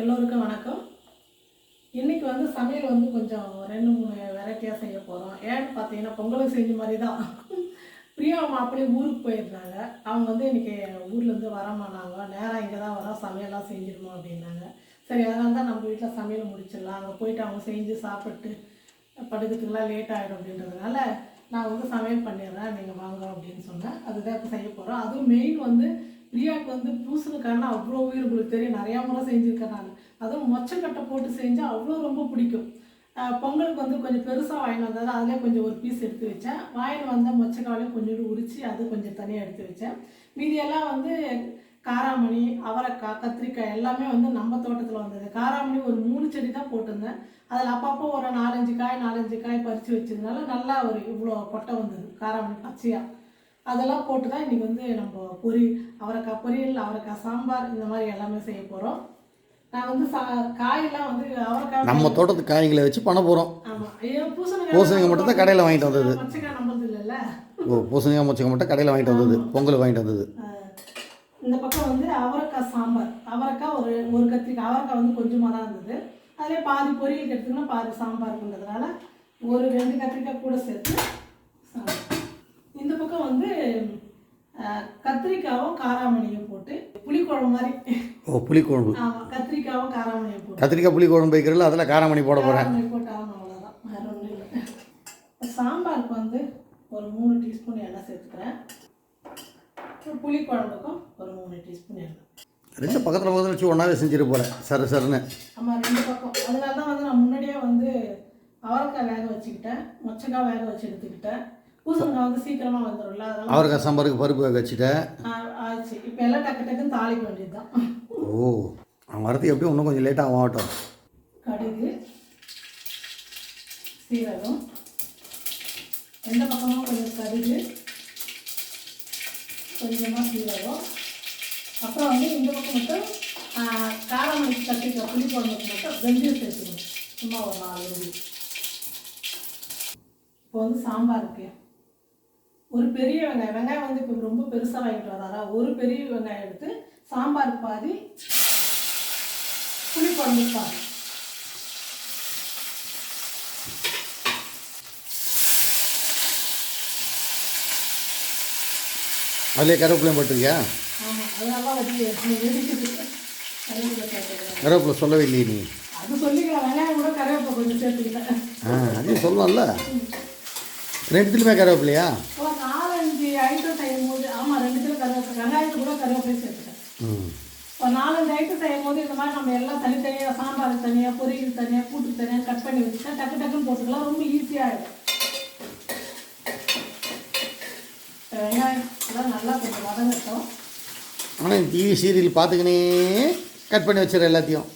எல்லோருக்கும் வணக்கம். இன்னைக்கு வந்து சமையல் வந்து கொஞ்சம் ரெண்டு மூணு வெரைட்டியாக செய்ய போகிறோம் ஏன்னு பார்த்தீங்கன்னா பொங்கலுக்கு செஞ்ச மாதிரி தான் பிரியா அம்மா அப்படியே ஊருக்கு போயிருந்தாங்க அவங்க வந்து இன்றைக்கி ஊர்லேருந்து வரமானாங்க நேராக இங்கே தான் வரோம் சமையல்லாம் செஞ்சிருமோ அப்படின்னாங்க. சரி அதனால தான் நம்ம வீட்டில் சமையல் முடிச்சிடலாம். அங்கே போயிட்டு அவங்க செஞ்சு சாப்பிட்டு படுக்கிறதுக்குலாம் லேட் ஆகிடும் அப்படின்றதுனால நான் வந்து சமையல் பண்ணிடுறேன். நீங்கள் வாங்க அப்படின்னு சொன்னேன். அதுதான் இப்போ செய்ய போகிறோம் அதுவும் மெயின் வந்து பிரியாவுக்கு வந்து பூசணுக்கான அவ்வளோ உயிர் உங்களுக்கு தெரியும். நிறையா முறை செஞ்சுருக்கேன் நான். அதுவும் மொச்சக்கட்டை போட்டு செஞ்சால் அவ்வளோ ரொம்ப பிடிக்கும். பொங்கலுக்கு வந்து கொஞ்சம் பெருசாக வாங்கிட்டு வந்தது அதிலே கொஞ்சம் ஒரு பீஸ் எடுத்து வச்சேன். வாயில் வந்த மொச்சக்காலையும் கொஞ்சோண்டு உரித்து அது கொஞ்சம் தனியாக எடுத்து வச்சேன். மீதியெல்லாம் வந்து காராமணி அவரைக்காய் கத்திரிக்காய் எல்லாமே வந்து நம்ம தோட்டத்தில் வந்தது. காராமணி ஒரு மூணு செடி தான் போட்டிருந்தேன். அதில் அப்பப்போ ஒரு நாலஞ்சு காய் நாலஞ்சு காய் பறித்து வச்சதுனால நல்லா ஒரு இவ்வளோ கொட்டை வந்தது. காராமணி பச்சையாக அதெல்லாம் போட்டு தான் இன்றைக்கி வந்து நம்ம பொரி அவரைக்காய் பொரியல் அவரைக்காய் சாம்பார் இந்த மாதிரி எல்லாமே செய்ய போகிறோம் நான் வந்து சா காயெல்லாம் வந்து அவரைக்காய் நம்ம தோட்டத்து காய்களை வச்சு பண்ண போகிறோம் ஆமாம் பூசணிக்காய் மட்டும் தான் கடையில் வாங்கிட்டு வந்தது. மொச்சக்காய் நம்மளது இல்லைல்ல. ஓ பூசணிக்காய் மொச்சக்காய் மட்டும் கடையில் வாங்கிட்டு வந்தது. பொங்கல் வாங்கிட்டு வந்தது. இந்த பக்கம் வந்து அவரைக்காய் சாம்பார். அவரைக்காய் ஒரு ஒரு கத்திரிக்காய் அவரைக்காய் வந்து கொஞ்சமாக தான் இருந்தது. அதிலே பாதி பொரியல் எடுத்துக்கணும் பாதி சாம்பாருக்குன்றதுனால ஒரு ரெண்டு கத்திரிக்காய் கூட சேர்த்து சாம்பார் இந்த பக்கம் வந்து ஆஹ், கத்திரிக்காவும் காராமணியும் போட்டு புளிக்குழம்பு மாதிரி. ஓ புளிக்குழம்பு. ஆமாம் கத்திரிக்காவும் காராமணியும் போட்டு. கத்திரிக்காய் புளிக்குழம்பு வைக்கிறதுல அதில் காரமணி போட போகிறேன் போட்டு ஆகணும் அவ்வளோதான் வேற ஒன்றும் இல்லை. சாம்பாருக்கு வந்து ஒரு மூணு டீஸ்பூன் எண்ணெய் சேர்த்துக்கிறேன். புளி குழம்புக்கும் ஒரு மூணு டீஸ்பூன் எண்ணெய். ரெண்டு பக்கத்தில் பக்கத்தில் வச்சு ஒன்றாவே செஞ்சுட்டு போகிறேன் சரி சரின்னு. ஆமாம் ரெண்டு பக்கம். அதனால தான் வந்து நான் முன்னாடியே வந்து அவரைக்காய் வேக வச்சுக்கிட்டேன். மொச்சக்காய் வேக வச்சு எடுத்துக்கிட்டேன். பூசணிக்காய் வந்து சீக்கிரமாக வந்துடும்ல அவரைக்காய் சாம்பாருக்கு பருப்பு வேக வச்சுட்டேன் ஆச்சு. இப்போ எல்லாம் டக்கு டக்குன்னு தாளிக்க வேண்டியது தான் ஓ அவன் வரதுக்கு எப்படியும் இன்னும் கொஞ்சம் லேட்டாக ஆகட்டும். கடுகு சீரகம் எந்த பக்கமும் கொஞ்சம் கடுகு கொஞ்சமாக சீரகம். அப்புறம் வந்து இந்த பக்கம் மட்டும் ஆ, காரமணி கத்திரிக்காய் புளி குழம்புக்கு மட்டும் வெந்தயம் சேர்த்துக்கணும். சும்மா ஒரு நாலு வெந்தயம். இப்போ வந்து சாம்பாருக்கு ஒரு பெரிய வெங்காயம் வெங்காயம் வந்து இப்போ ரொம்ப பெருசாக வாங்கிட்டு வராதா? ஒரு பெரிய வெங்காயம் எடுத்து சாம்பாருக்கு பாதி புளி குழம்புக்கு பாதி. அதிலே கருவேப்பிலையும் போட்டிருக்கியா? ஆமாம் அதெல்லாம் வச்சு கருவேப்பிலை சொல்லவே இல்லையே நீ. அது சொல்லிக்கலாம் வெங்காயம் கூட கருவேப்பிலை கொஞ்சம் சேர்த்துக்கிட்டேன். ஆ அதையும் சொல்லலாம்ல ரெண்டுத்துலையுமே கருவேப்பிலையா ஒரு நாலஞ்சு ஐட்டம் செய்யும் போது ஆமாம் ரெண்டுத்துல கருவேப்பிலை வெங்காயத்தை கூட கருவேப்பிலை சேர்த்துட்டேன் ம் ஒரு நாலஞ்சு ஐட்டம் செய்யும் போது இந்த மாதிரி நம்ம எல்லாம் தனித்தனியாக சாம்பாருக்கு தனியாக பொரியல் தனியாக கூட்டுக்கு தனியாக கட் பண்ணி வச்சுட்டா டக்கு டக்குன்னு போட்டுக்கலாம். ரொம்ப ஈஸியாகிடும் வெங்காயம் எல்லாம் நல்லா கொஞ்சம் வதங்கட்டும். ஆனால் டிவி சீரியல் பார்த்துக்கினே கட் பண்ணி வச்சிடற எல்லாத்தையும்.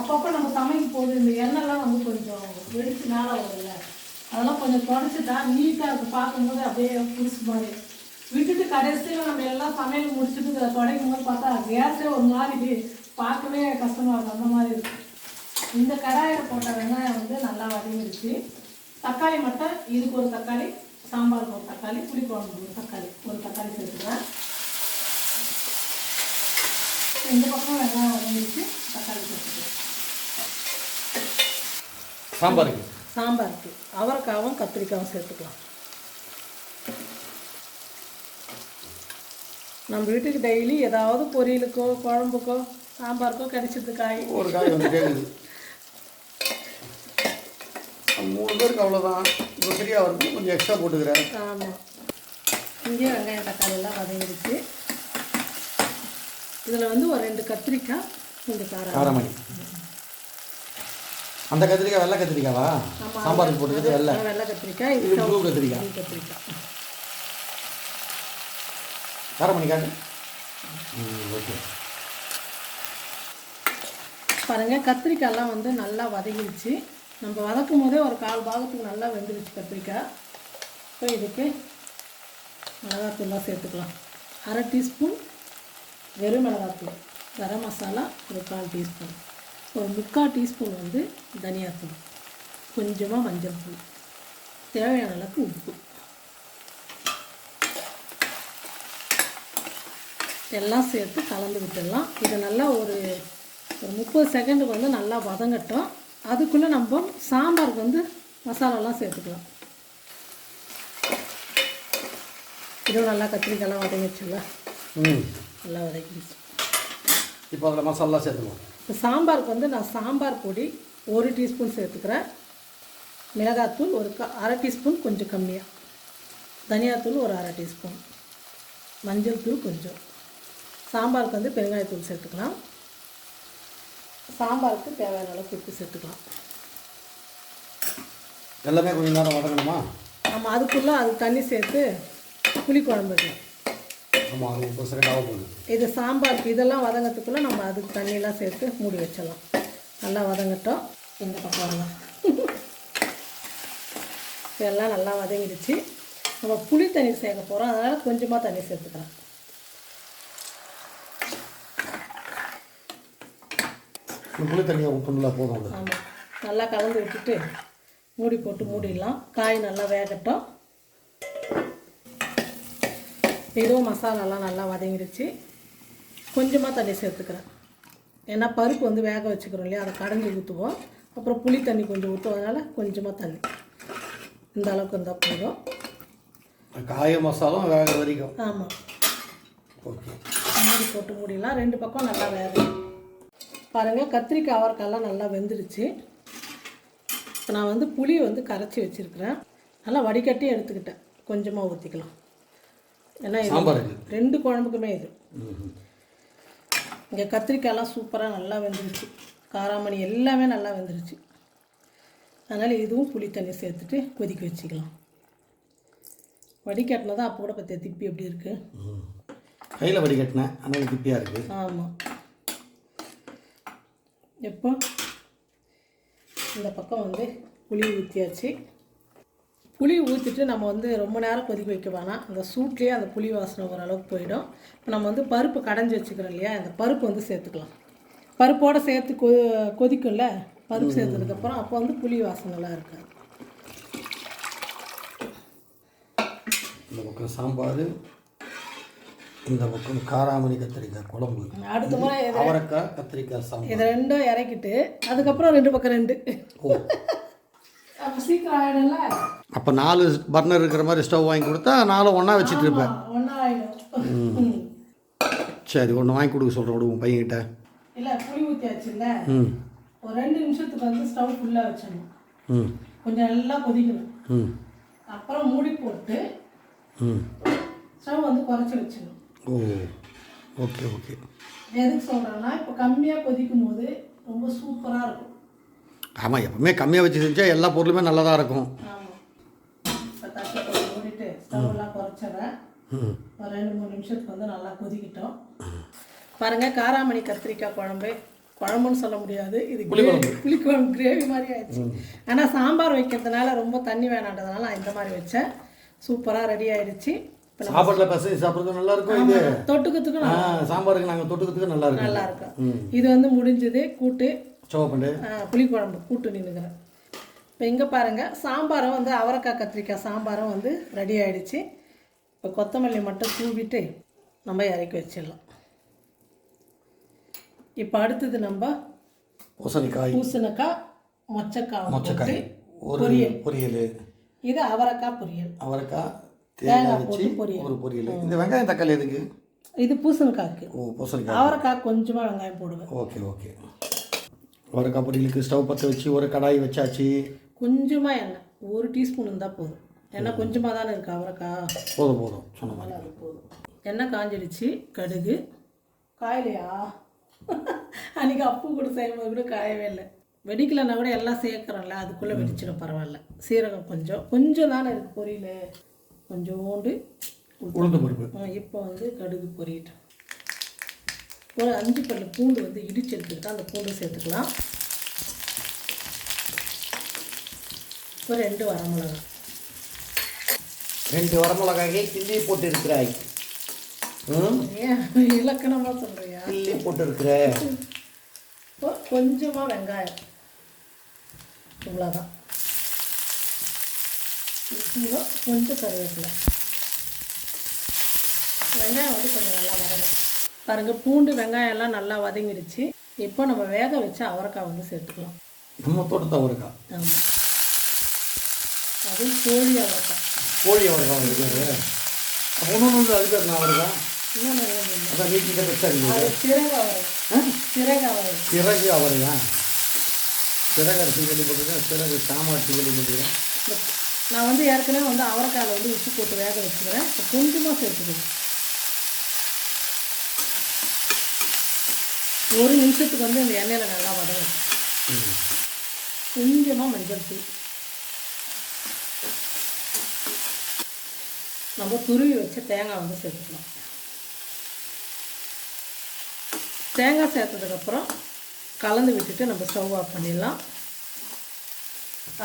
அப்பப்போ நம்ம சமைக்கும் போது இந்த எண்ணெய்லாம் வந்து கொஞ்சம் வெடிச்சு மேலே வரும்ல. அதெல்லாம் கொஞ்சம் தொடச்சிட்டா நீட்டாக இருக்கும். பார்க்கும்போது அப்படியே புதுசு மாதிரி. விட்டுட்டு கடைசியில் நம்ம எல்லாம் சமையல் முடிச்சுட்டு இதை தொடங்கும் போது பார்த்தா கேஸே ஒரு மாதிரி பார்க்கவே கஷ்டமாக இருக்கும். அந்த மாதிரி இருக்கும் இந்த கடாயில் போட்ட வெங்காயம் வந்து நல்லா வதங்கிடுச்சு. தக்காளி மட்டும் இதுக்கு ஒரு தக்காளி சாம்பாருக்கு ஒரு தக்காளி புளிக்குழம்புக்கு ஒரு தக்காளி ஒரு தக்காளி சேர்த்துக்கிறேன். இந்த பக்கம் வெங்காயம் வதங்கிடுச்சு. தக்காளி சேர்த்துக்கிறேன். சாம்பாருக்கு? சாம்பாருக்கு. அவரைக்காவும் கத்திரிக்காவும் சேர்த்துக்கலாம். நம்ம வீட்டுக்கு டெய்லி ஏதாவது பொரியலுக்கோ குழம்புக்கோ சாம்பாருக்கோ கிடைச்சிது காய். ஒரு காய் வந்து கேட்குது மூணு பேருக்கு அவ்வளோதான் இப்போ ஃப்ரீயாக வருது கொஞ்சம் எக்ஸ்ட்ரா போட்டுக்கிறேன் ஆமாம் இங்கே வெங்காயம் தக்காளி எல்லாம் வதங்கிடுச்சு. இதில் வந்து ஒரு ரெண்டு கத்திரிக்காய் கொஞ்சம் காரம். காரமணி அந்த கத்திரிக்காய் வெள்ளை கத்திரிக்காவா? ஆமா. சாம்பாருக்கு போட்டுக்கிறது வெள்ளை. வெள்ளை கத்திரிக்காய் இது ப்ளூ கத்திரிக்காய். கத்திரிக்காய். காரமணி காட்டு ம் ஓகே. பாருங்கள் கத்திரிக்காய்லாம் வந்து நல்லா வதங்கிடுச்சு நம்ம வதக்கும் போதே ஒரு கால் பாகத்துக்கு நல்லா வெந்துடுச்சு கத்திரிக்காய். இப்போ இதுக்கு மிளகாத்தூள்லாம் சேர்த்துக்கலாம். அரை டீஸ்பூன் வெறும் மிளகாத்தூள். கரம் மசாலா ஒரு கால் டீஸ்பூன். ஒரு முக்கால் டீஸ்பூன் வந்து தனியாத்தூள். கொஞ்சமாக மஞ்சள் தூள். தேவையான அளவுக்கு உப்பு. எல்லாம் சேர்த்து கலந்து விட்டுடலாம். இதை நல்லா ஒரு ஒரு முப்பது செகண்டுக்கு வந்து நல்லா வதங்கட்டும். அதுக்குள்ளே நம்ம சாம்பாருக்கு வந்து மசாலாலாம் சேர்த்துக்கலாம். இதுவும் நல்லா கத்திரிக்காய்லாம் வதங்கிடுச்சுல்ல ம். நல்லா வதக்கிடுச்சு இப்போ அதில் மசாலா சேர்த்துக்குவோம் இப்போ சாம்பாருக்கு வந்து நான் சாம்பார் பொடி ஒரு டீஸ்பூன் சேர்த்துக்கிறேன். மிளகாத்தூள் ஒரு க அரை டீஸ்பூன் கொஞ்சம் கம்மியாக தனியாத்தூள் ஒரு அரை டீஸ்பூன். மஞ்சள் தூள் கொஞ்சம். சாம்பாருக்கு வந்து பெருங்காயத்தூள் சேர்த்துக்கலாம். சாம்பாருக்கு தேவையான அளவுக்கு உப்பு சேர்த்துக்கலாம். எல்லாமே கொஞ்சம் நேரம் வதங்கணுமா? நம்ம அதுக்குள்ளே அது தண்ணி சேர்த்து புளிக்குழம்பு வைக்கலாம் ஆமாம் அது போகுது. இது சாம்பாருக்கு இதெல்லாம் வதங்கத்துக்குள்ளே நம்ம அதுக்கு தண்ணியெல்லாம் சேர்த்து மூடி வச்சிடலாம். நல்லா வதங்கட்டும். இந்த பக்கம் வரலாம். இதெல்லாம் நல்லா வதங்கிடுச்சு. நம்ம புளி தண்ணி சேர்க்க போகிறோம் அதனால் கொஞ்சமாக தண்ணி சேர்த்துக்கலாம். புளி தண்ணியை ஊற்றணும்ல போதும் ஆமாம் நல்லா கலந்து விட்டுட்டு மூடி போட்டு மூடிடலாம். காய் நல்லா வேகட்டும். இதுவும் மசாலாலாம் நல்லா வதங்கிடுச்சு கொஞ்சமாக தண்ணி சேர்த்துக்கிறேன். ஏன்னா பருப்பு வந்து வேக வச்சுக்கிறோம் இல்லையா? அதை கடைஞ்சி ஊற்றுவோம். அப்புறம் புளி தண்ணி கொஞ்சம் ஊற்றுவதனால கொஞ்சமாக தண்ணி. இந்த அளவுக்கு இருந்தால் போதும். காய மசாலும் வேக வரைக்கும். ஆமாம் ஓகே. மூடி போட்டு மூடிடலாம். ரெண்டு பக்கம் நல்லா வேகும் பாருங்கள் கத்திரிக்காய் அவரைக்காய்லாம் நல்லா வெந்துடுச்சு. இப்போ நான் வந்து புளி வந்து கரைச்சி வச்சுருக்கிறேன். நல்லா வடிகட்டி எடுத்துக்கிட்டேன். கொஞ்சமாக ஊற்றிக்கலாம் ஏன்னா இது ரெண்டு குழம்புக்குமே இது. இங்கே கத்திரிக்காயெல்லாம் சூப்பராக நல்லா வெந்துருச்சு. காராமணி எல்லாமே நல்லா வெந்துருச்சு. அதனால் இதுவும் புளி தண்ணி சேர்த்துட்டு கொதிக்க வச்சுக்கலாம். வடிகட்டினா தான் அப்போ கூட பார்த்தியா திப்பி எப்படி இருக்குது கையில் வடிகட்டினேன். ஆனால் திப்பியாக இருக்குது ஆமாம் எப்போ? இந்த பக்கம் வந்து புளி ஊற்றியாச்சு புளி ஊற்றிட்டு நம்ம வந்து ரொம்ப நேரம் கொதிக்க வைக்க வேணாம். அந்த சூட்லேயே அந்த புளி வாசனை ஓரளவுக்கு போயிடும். இப்போ நம்ம வந்து பருப்பு கடைஞ்சி வச்சுக்கிறோம் இல்லையா? அந்த பருப்பு வந்து சேர்த்துக்கலாம். பருப்போடு சேர்த்து கொ கொதிக்கும்ல? பருப்பு சேர்த்ததுக்கப்புறம் அப்போ வந்து புளி வாசனைலாம் இருக்காது. இந்த பக்கம் சாம்பார் இந்த பக்கம் காராமணி கத்திரிக்காய் குழம்பு. அடுத்த முறை அவரைக்காய் கத்திரிக்காய் சாம்பார். இதை ரெண்டும் இறக்கிட்டு அதுக்கப்புறம் ரெண்டு பக்கம் ரெண்டு. ஓ. அப்போ சீக்கிரம் ஆகிடும்ல அப்போ நாலு பர்னர் இருக்கிற மாதிரி ஸ்டவ் வாங்கி கொடுத்தா நாலும் ஒன்றா வச்சுட்டு இருப்பேன். ஒன்றா ஆகிடும் சரி ஒன்று வாங்கி கொடுக்க சொல்கிறேன் உன் பையன்கிட்ட. இல்லை புளி ஊற்றியாச்சுல்ல ம். ஒரு ரெண்டு நிமிஷத்துக்கு வந்து ஸ்டவ் ஃபுல்லாக வச்சிடணும். ம். கொஞ்சம் நல்லா கொதிக்கணும். ம். அப்புறம் மூடி போட்டு ம். ஸ்டவ் வந்து குறைச்சி வச்சிடணும். Oh okay okay. எதுக்கு சொல்கிறேன்னா இப்போ கம்மியாக கொதிக்கும் போது ரொம்ப சூப்பராக இருக்கும். ஆமாம் எப்பவுமே கம்மியாக வச்சு செஞ்சால் எல்லா பொருளுமே நல்லா தான் இருக்கும். ஆமாம் இப்போ தட்டை போட்டு மூடிட்டு ஸ்டவ் எல்லாம் குறைச்சிடுறேன். ஒரு ரெண்டு மூணு நிமிஷத்துக்கு வந்து நல்லா கொதிக்கிட்டோம். பாருங்கள் காராமணி கத்திரிக்காய் குழம்பு. குழம்புன்னு சொல்ல முடியாது. இது புளிக்குழம்பு. கிரேவி மாதிரி ஆயிடுச்சு. ஆனால் சாம்பார் வைக்கிறதுனால ரொம்ப தண்ணி வேணான்றதுனால நான் இந்த மாதிரி வச்சேன். சூப்பராக ரெடி ஆயிடுச்சு. சாப்பாட்டில் பசங்க சாப்பிட்றது நல்லா இருக்கும் இது? தொட்டுக்கிறதுக்கும் சாம்பாருக்கு நாங்கள் தொட்டுக்கிறதுக்கு நல்லா இருக்கும். நல்லா இருக்கும். இது வந்து முடிஞ்சது கூட்டு சோப்பண்டு புளிக்குழம்பு கூட்டு நின்றுக்கிறேன் இப்போ இங்கே பாருங்கள் சாம்பாரும் வந்து அவரைக்காய் கத்திரிக்காய் சாம்பாரும் வந்து ரெடி ஆயிடுச்சு. இப்போ கொத்தமல்லி மட்டும் தூவிட்டு நம்ம இறக்கி வச்சிடலாம். இப்போ அடுத்தது நம்ம பூசணிக்காய். பூசணிக்காய் மொச்சக்காய் மொச்சக்காய். ஒரு பொரியல். இது அவரைக்காய் பொரியல். அவரைக்காய் தேங்காய் வச்சு ஒரு பொரியல். இந்த வெங்காயம் தக்காளி எதுக்கு? இது பூசணிக்காய்க்கு ஓ பூசணிக்காய் அவரைக்காய் கொஞ்சமாக வெங்காயம் போடுவேன். Okay okay. அவரைக்காய் பொரியலுக்கு ஸ்டவ் பற்ற வச்சு ஒரு கடாய் வச்சாச்சு. கொஞ்சமாக எண்ணெய். ஒரு டீஸ்பூன் இருந்தால் போதும். எண்ணெய் கொஞ்சமாக தானே இருக்குது அவரைக்காய் போதும் போதும். சொன்ன மாதிரி. போதும். எண்ணெய் காஞ்சிடுச்சு. கடுகு. காயலையா? அன்றைக்கி அப்பு கூட செய்யும்போது கூட காயவே இல்லை. வெடிக்கலைன்னா கூட எல்லாம் சேர்க்குறோம்ல அதுக்குள்ளே வெடிச்சிடும் பரவாயில்ல. சீரகம் கொஞ்சம். கொஞ்சம் தானே இருக்குது பொரியல். கொஞ்சோண்டு உளுந்து பருப்பு. இப்போ வந்து கடுகு பொரியட்டும் ஒரு அஞ்சு பல்லு பூண்டு வந்து இடிச்சு எடுத்துக்கிட்டா அந்த பூண்டு சேர்த்துக்கலாம். ஒரு ரெண்டு வரமிளகாய். ரெண்டு வரமிளகாயை கிள்ளி போட்டு இருக்கிறாய் இலக்கணமாக சொல்கிறியா கிள்ளி போட்டு இருக்கிற இப்போ கொஞ்சமாக வெங்காயம். இவ்வளோதான் இப்போ கொஞ்சம் கருவேப்பிலை. வெங்காயம் வந்து கொஞ்சம் நல்லா வதங்கும் பாருங்கள் பூண்டு வெங்காயம் எல்லாம் நல்லா வதங்கிடுச்சு இப்போ நம்ம வேக வச்ச அவரைக்காய் வந்து சேர்த்துக்கலாம். நம்ம தோட்டத்தை அவரைக்காய். ஆமாம் அது கோழி அவரைக்காய். கோழி அவரைக்காய் இருக்குது ஒன்று ஒன்று அது பேர் நான் அவரைக்காய் அதான் நீட்டிங்க பெருசாக இருக்குது. அது சிறகு அவரை. சிறகு அவரை. சிறகு அவரையா? சிறகு அரிசி கேள்விப்பட்டிருக்கேன் சிறகு சாமாரிசி கேள்விப்பட்டிருக்கேன் நான் வந்து ஏற்கனவே வந்து அவரைக்காயில் வந்து உப்பு போட்டு வேக வச்சுக்கிறேன். இப்போ கொஞ்சமாக சேர்த்துக்கிறேன் ஒரு நிமிஷத்துக்கு வந்து இந்த எண்ணெயில் நல்லா வதங்கும் கொஞ்சமாக மஞ்சள் தூள். நம்ம துருவி வச்ச தேங்காய் வந்து சேர்த்துக்கலாம். தேங்காய் சேர்த்ததுக்கப்புறம் கலந்து விட்டுட்டு நம்ம ஸ்டவ் ஆஃப் பண்ணிடலாம்.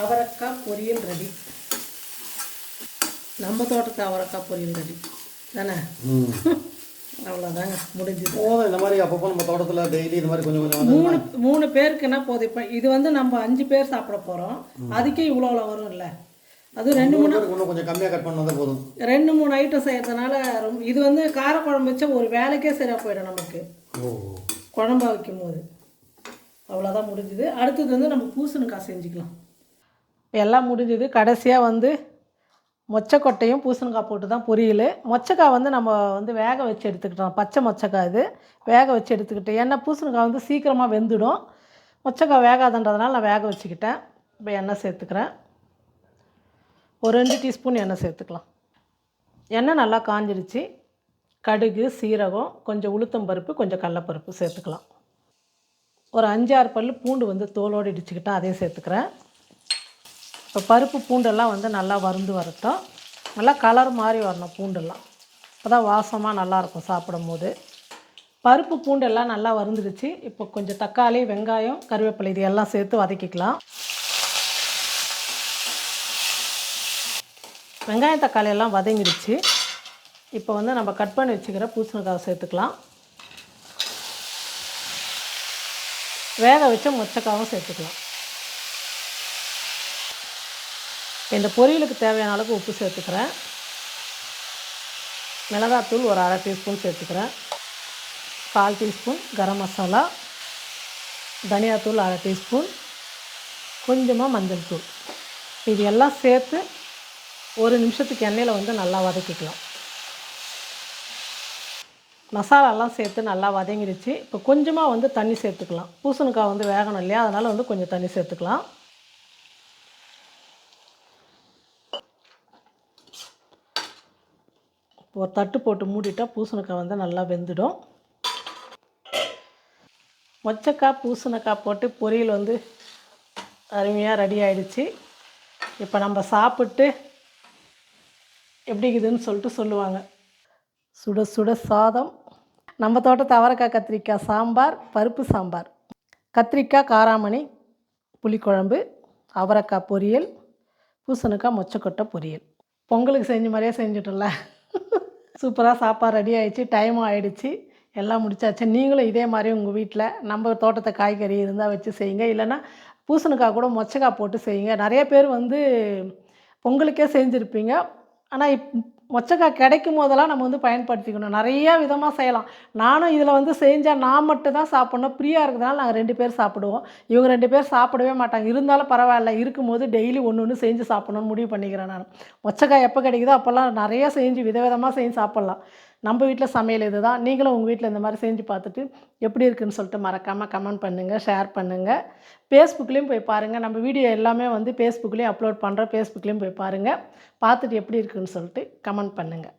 அவரைக்காய் பொரியல் ரெடி நம்ம தோட்டத்து அவரைக்காய் பொரியல் ரெடி தானே? அவ்வளோதாங்க முடிஞ்சுது. போதும் இந்த மாதிரி அப்பப்போ நம்ம தோட்டத்தில் டெய்லி இந்த மாதிரி கொஞ்சம் கொஞ்சம் மூணு மூணு பேருக்குன்னா போதும்? இப்போ இது வந்து நம்ம அஞ்சு பேர் சாப்பிட போகிறோம் அதுக்கே இவ்வளோ இவ்வளோ வரும்ல அது ரெண்டு மூணு இன்னும் கொஞ்சம் கம்மியாக கட் பண்ண வந்தால் போதும். ரெண்டு மூணு ஐட்டம் செய்யறதுனால ரொம்ப இது வந்து காரக்குழம்பு வச்சா ஒரு வேலைக்கே சரியாக போயிடும் நமக்கு. ஓ. குழம்பா வைக்கும் போது. அவ்வளோதான் முடிஞ்சுது. அடுத்தது வந்து நம்ம பூசணிக்காய் செஞ்சுக்கலாம். எல்லாம் முடிஞ்சுது. கடைசியாக வந்து மொச்சக்கொட்டையும் பூசணிக்காய் போட்டு தான் பொரியல். மொச்சக்காய் வந்து நம்ம வந்து வேக வச்சு எடுத்துக்கிட்டோம். பச்சை மொச்சக்காய் இது. வேக வச்சு எடுத்துக்கிட்டேன். ஏன்னா பூசணிக்காய் வந்து சீக்கிரமாக வெந்துடும். மொச்சக்காய் வேகாதுன்றதுனால நான் வேக வச்சுக்கிட்டேன். இப்போ எண்ணெய் சேர்த்துக்கிறேன். ஒரு ரெண்டு டீஸ்பூன் எண்ணெய் சேர்த்துக்கலாம். எண்ணெய் நல்லா காஞ்சிடுச்சு கடுகு சீரகம் கொஞ்சம் உளுத்தம் பருப்பு கொஞ்சம் கடலப்பருப்பு சேர்த்துக்கலாம். ஒரு அஞ்சாறு பல் பூண்டு வந்து தோலோடு இடிச்சுக்கிட்டேன். அதையும் சேர்த்துக்கிறேன். இப்போ பருப்பு பூண்டெல்லாம் வந்து நல்லா வறுந்து வரட்டும். நல்லா கலர் மாதிரி வரணும் பூண்டெல்லாம். அப்போ தான் வாசமாக நல்லாயிருக்கும் சாப்பிடும் போது பருப்பு பூண்டெல்லாம் நல்லா வறுந்துடுச்சு. இப்போ கொஞ்சம் தக்காளி வெங்காயம் கருவேப்பிலை இது எல்லாம் சேர்த்து வதக்கிக்கலாம். வெங்காயம் தக்காளி எல்லாம் வதங்கிடுச்சு. இப்போ வந்து நம்ம கட் பண்ணி வச்சுக்கிற பூசணிக்காய் சேர்த்துக்கலாம். வேக வச்ச மொச்சக்காவும் சேர்த்துக்கலாம். இந்த பொரியலுக்கு தேவையான அளவுக்கு உப்பு சேர்த்துக்கிறேன். மிளகாத்தூள் ஒரு அரை டீஸ்பூன் சேர்த்துக்கிறேன். கால் டீஸ்பூன் கரம் மசாலா தனியாத்தூள் அரை டீஸ்பூன் கொஞ்சமாக மஞ்சள் தூள். இது எல்லாம் சேர்த்து ஒரு நிமிஷத்துக்கு எண்ணெயில் வந்து நல்லா வதக்கிக்கலாம். மசாலாலாம் சேர்த்து நல்லா வதங்கிடுச்சு இப்போ கொஞ்சமாக வந்து தண்ணி சேர்த்துக்கலாம். பூசணிக்காய் வந்து வேகணும் இல்லையா? அதனால் வந்து கொஞ்சம் தண்ணி சேர்த்துக்கலாம். ஒரு தட்டு போட்டு மூடிட்டால் பூசணிக்காய் வந்து நல்லா வெந்துடும். மொச்சக்காய் பூசணிக்காய் போட்டு பொரியல் வந்து அருமையாக ரெடி ஆயிடுச்சு. இப்போ நம்ம சாப்பிட்டு எப்படி இருக்குதுன்னு சொல்லிட்டு சொல்லுவாங்க. சுட சுட சாதம். நம்ம தோட்டத்து அவரைக்காய் கத்திரிக்காய் சாம்பார் பருப்பு சாம்பார். கத்திரிக்காய் காராமணி புளிக்குழம்பு அவரைக்காய் பொரியல் பூசணிக்காய் மொச்சக்கொட்டை பொரியல். பொங்கலுக்கு செஞ்ச மாதிரியே செஞ்சுட்டோம்ல. சூப்பராக சாப்பாடு ரெடி ஆகிடுச்சு டைமும் ஆகிடுச்சு எல்லாம் முடிச்சாச்சு. நீங்களும் இதே மாதிரி உங்கள் வீட்டில் நம்ம தோட்டத்தை காய்கறி இருந்தால் வச்சு செய்யுங்க. இல்லைன்னா பூசணிக்காய் கூட மொச்சக்காய் போட்டு செய்யுங்க. நிறைய பேர் வந்து பொங்கலுக்கே செஞ்சுருப்பீங்க. ஆனால் இப் மொச்சக்காய் கிடைக்கும் போதெல்லாம் நம்ம வந்து பயன்படுத்திக்கணும். நிறைய விதமாக செய்யலாம். நானும் இதில் வந்து செஞ்சால் நான் மட்டும் தான் சாப்பிட்ணும். ஃப்ரீயாக இருக்கிறதுனால நாங்கள் ரெண்டு பேர் சாப்பிடுவோம். இவங்க ரெண்டு பேர் சாப்பிடவே மாட்டாங்க. இருந்தாலும் பரவாயில்ல. இருக்கும்போது டெய்லி ஒன்று ஒன்று செஞ்சு சாப்பிடணும்னு முடிவு பண்ணிக்கிறேன் நான். மொச்சக்காய் எப்போ கிடைக்குதோ அப்போல்லாம் நிறைய செஞ்சு விதவிதமாக செஞ்சு சாப்பிட்லாம். நம்ம வீட்டில் சமையல் இது தான் நீங்களும் உங்கள் வீட்டில் இந்த மாதிரி செஞ்சு பார்த்துட்டு எப்படி இருக்குதுன்னு சொல்லிட்டு மறக்காமல் கமெண்ட் பண்ணுங்கள் ஷேர் பண்ணுங்கள் ஃபேஸ்புக்லேயும் போய் பாருங்கள் நம்ம வீடியோ எல்லாமே வந்து ஃபேஸ்புக்லேயும் அப்லோட் பண்ணுறோம் ஃபேஸ்புக்லேயும் போய் பாருங்கள் பார்த்துட்டு எப்படி இருக்குன்னு சொல்லிட்டு கமெண்ட் பண்ணுங்கள்